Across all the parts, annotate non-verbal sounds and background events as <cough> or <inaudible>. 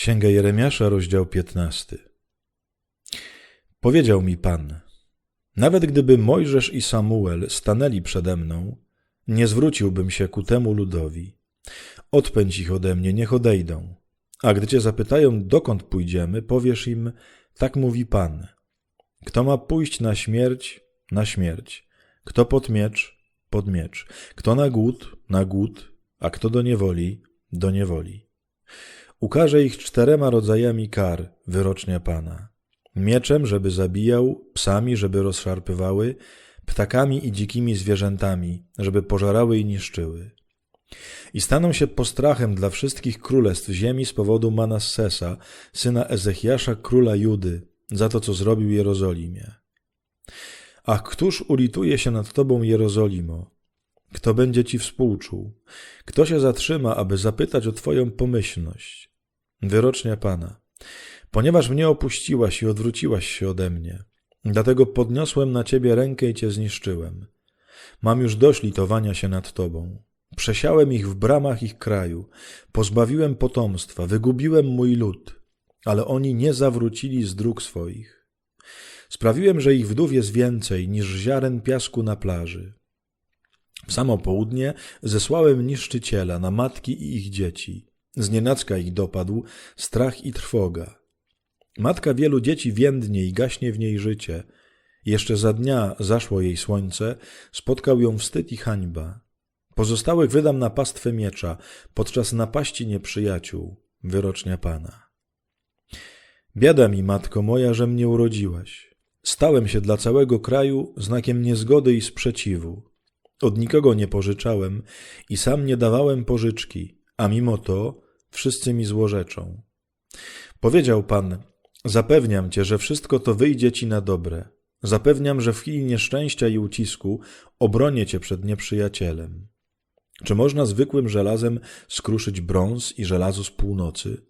Księga Jeremiasza, rozdział 15. Powiedział mi Pan, nawet gdyby Mojżesz i Samuel stanęli przede mną, nie zwróciłbym się ku temu ludowi. Odpędź ich ode mnie, niech odejdą. A gdy cię zapytają, dokąd pójdziemy, powiesz im, tak mówi Pan. Kto ma pójść na śmierć, na śmierć. Kto pod miecz, pod miecz. Kto na głód, na głód, a kto do niewoli, do niewoli. Ukaże ich czterema rodzajami kar, wyrocznia Pana. Mieczem, żeby zabijał, psami, żeby rozszarpywały, ptakami i dzikimi zwierzętami, żeby pożarały i niszczyły. I staną się postrachem dla wszystkich królestw ziemi z powodu Manassesa, syna Ezechiasza, króla Judy, za to, co zrobił Jerozolimie. Ach, któż ulituje się nad tobą, Jerozolimo? Kto będzie ci współczuł? Kto się zatrzyma, aby zapytać o twoją pomyślność? Wyrocznia Pana. Ponieważ mnie opuściłaś i odwróciłaś się ode mnie, dlatego podniosłem na ciebie rękę i cię zniszczyłem. Mam już dość litowania się nad tobą. Przesiałem ich w bramach ich kraju, pozbawiłem potomstwa, wygubiłem mój lud, ale oni nie zawrócili z dróg swoich. Sprawiłem, że ich wdów jest więcej niż ziaren piasku na plaży. W samo południe zesłałem niszczyciela na matki i ich dzieci. Znienacka ich dopadł strach i trwoga. Matka wielu dzieci więdnie i gaśnie w niej życie. Jeszcze za dnia zaszło jej słońce, spotkał ją wstyd i hańba. Pozostałych wydam na pastwę miecza, podczas napaści nieprzyjaciół, wyrocznia Pana. Biada mi, matko moja, że mnie urodziłaś. Stałem się dla całego kraju znakiem niezgody i sprzeciwu. Od nikogo nie pożyczałem i sam nie dawałem pożyczki, a mimo to wszyscy mi złorzeczą. Powiedział Pan, zapewniam Cię, że wszystko to wyjdzie Ci na dobre. Zapewniam, że w chwili nieszczęścia i ucisku obronię Cię przed nieprzyjacielem. Czy można zwykłym żelazem skruszyć brąz i żelazo z północy?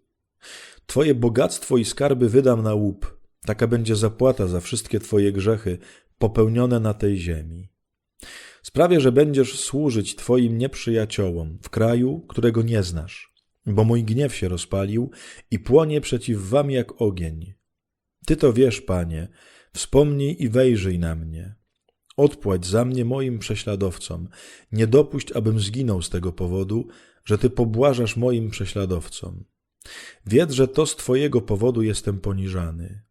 Twoje bogactwo i skarby wydam na łup. Taka będzie zapłata za wszystkie Twoje grzechy popełnione na tej ziemi. Sprawię, że będziesz służyć Twoim nieprzyjaciołom w kraju, którego nie znasz, bo mój gniew się rozpalił i płonie przeciw Wam jak ogień. Ty to wiesz, Panie, wspomnij i wejrzyj na mnie. Odpłać za mnie moim prześladowcom. Nie dopuść, abym zginął z tego powodu, że Ty pobłażasz moim prześladowcom. Wiedz, że to z Twojego powodu jestem poniżany.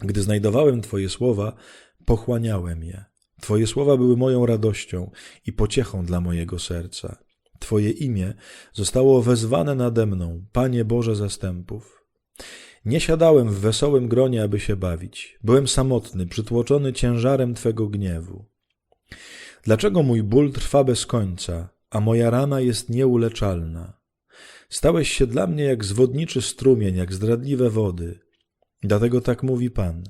Gdy znajdowałem Twoje słowa, pochłaniałem je. Twoje słowa były moją radością i pociechą dla mojego serca. Twoje imię zostało wezwane nade mną, Panie Boże zastępów. Nie siadałem w wesołym gronie, aby się bawić. Byłem samotny, przytłoczony ciężarem Twego gniewu. Dlaczego mój ból trwa bez końca, a moja rana jest nieuleczalna? Stałeś się dla mnie jak zwodniczy strumień, jak zdradliwe wody. Dlatego tak mówi Pan.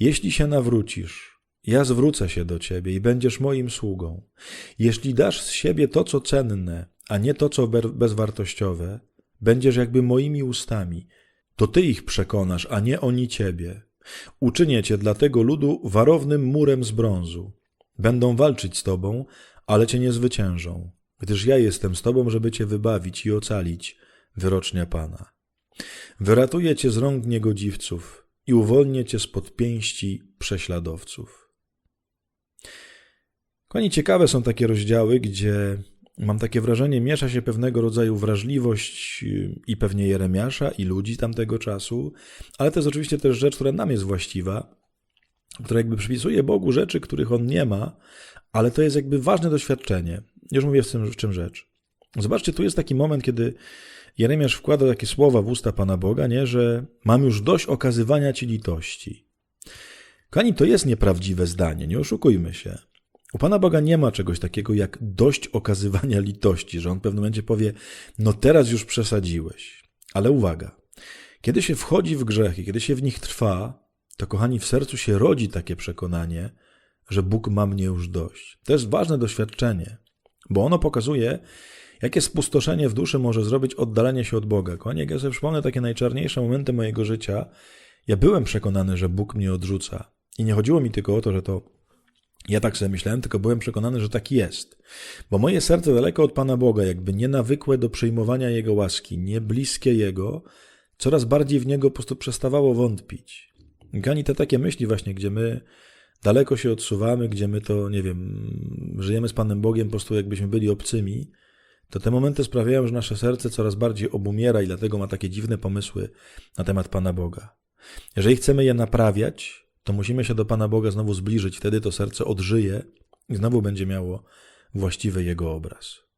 Jeśli się nawrócisz, ja zwrócę się do ciebie i będziesz moim sługą. Jeśli dasz z siebie to, co cenne, a nie to, co bezwartościowe, będziesz jakby moimi ustami. To ty ich przekonasz, a nie oni ciebie. Uczynię cię dla tego ludu warownym murem z brązu. Będą walczyć z tobą, ale cię nie zwyciężą, gdyż ja jestem z tobą, żeby cię wybawić i ocalić, wyrocznia Pana. Wyratuję cię z rąk niegodziwców i uwolnię cię spod pięści prześladowców. Konie ciekawe są takie rozdziały, gdzie mam takie wrażenie, miesza się pewnego rodzaju wrażliwość i pewnie Jeremiasza, i ludzi tamtego czasu, ale to jest oczywiście też rzecz, która nam jest właściwa, która jakby przypisuje Bogu rzeczy, których On nie ma, ale to jest jakby ważne doświadczenie. Już mówię w, tym, w czym rzecz. Zobaczcie, tu jest taki moment, kiedy Jeremiasz wkłada takie słowa w usta Pana Boga, nie, że mam już dość okazywania Ci litości. Kani, to jest nieprawdziwe zdanie, nie oszukujmy się. U Pana Boga nie ma czegoś takiego jak dość okazywania <laughs> litości, że On w pewnym momencie powie, no teraz już przesadziłeś. Ale uwaga, kiedy się wchodzi w grzechy, kiedy się w nich trwa, to kochani, w sercu się rodzi takie przekonanie, że Bóg ma mnie już dość. To jest ważne doświadczenie, bo ono pokazuje, jakie spustoszenie w duszy może zrobić oddalenie się od Boga. Kochani, jak ja sobie przypomnę takie najczarniejsze momenty mojego życia, ja byłem przekonany, że Bóg mnie odrzuca. I nie chodziło mi tylko o to, że to Ja tak sobie myślałem, tylko byłem przekonany, że tak jest. Bo moje serce daleko od Pana Boga, jakby nienawykłe do przyjmowania Jego łaski, nie bliskie Jego, coraz bardziej w Niego po prostu przestawało wątpić. Gani te takie myśli właśnie, gdzie my daleko się odsuwamy, gdzie my to, nie wiem, żyjemy z Panem Bogiem po prostu jakbyśmy byli obcymi, to te momenty sprawiają, że nasze serce coraz bardziej obumiera i dlatego ma takie dziwne pomysły na temat Pana Boga. Jeżeli chcemy je naprawiać, to musimy się do Pana Boga znowu zbliżyć, wtedy to serce odżyje i znowu będzie miało właściwy Jego obraz.